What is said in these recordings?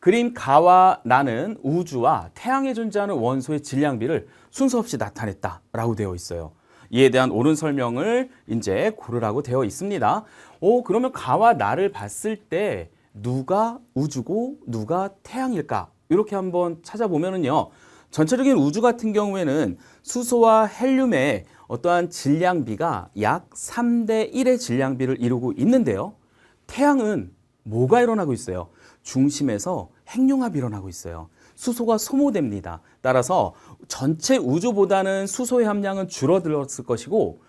그림 가와 나는 우주와 태양에 존재하는 원소의 질량비를 순서 없이 나타냈다라고 되어 있어요. 이에 대한 옳은 설명을 이제 고르라고 되어 있습니다. 오, 그러면 가와 나를 봤을 때 누가 우주고 누가 태양일까? 이렇게 한번 찾아보면은요. 전체적인 우주 같은 경우에는 수소와 헬륨의 어떠한 질량비가 약 3대 1의 질량비를 이루고 있는데요. 태양은 뭐가 일어나고 있어요? 중심에서 핵융합이 일어나고 있어요. 수소가 소모됩니다. 따라서 전체 우주보다는 수소의 함량은 줄어들었을 것이고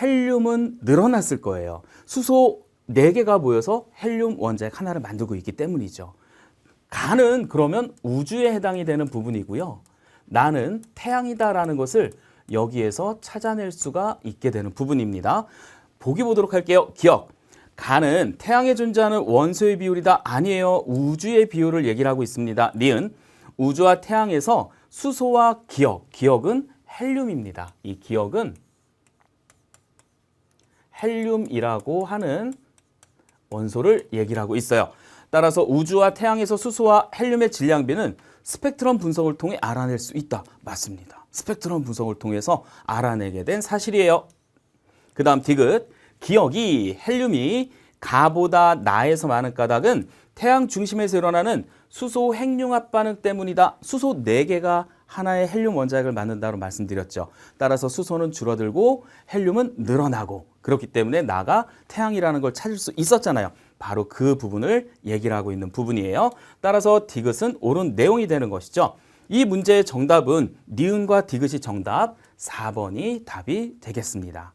헬륨은 늘어났을 거예요. 수소 4개가 모여서 헬륨 원자핵 하나를 만들고 있기 때문이죠. 가는 그러면 우주에 해당이 되는 부분이고요. 나는 태양이다라는 것을 여기에서 찾아낼 수가 있게 되는 부분입니다. 보기 보도록 할게요. 기억. 가는 태양에 존재하는 원소의 비율이다. 아니에요. 우주의 비율을 얘기를 하고 있습니다. 니은 우주와 태양에서 수소와 기억. 기억은 헬륨입니다. 이 기억은 헬륨이라고 하는 원소를 얘기를 하고 있어요. 따라서 우주와 태양에서 수소와 헬륨의 질량비는 스펙트럼 분석을 통해 알아낼 수 있다. 맞습니다. 스펙트럼 분석을 통해서 알아내게 된 사실이에요. 그 다음 디귿. 기억이 헬륨이 가보다 나에서 많은 까닭은 태양 중심에서 일어나는 수소 핵융합 반응 때문이다. 수소 4개가 하나의 헬륨 원자핵을 만든다고 말씀드렸죠. 따라서 수소는 줄어들고 헬륨은 늘어나고 그렇기 때문에 나가 태양이라는 걸 찾을 수 있었잖아요. 바로 그 부분을 얘기를 하고 있는 부분이에요. 따라서 디귿은 옳은 내용이 되는 것이죠. 이 문제의 정답은 니은과 디귿이 정답 4번이 답이 되겠습니다.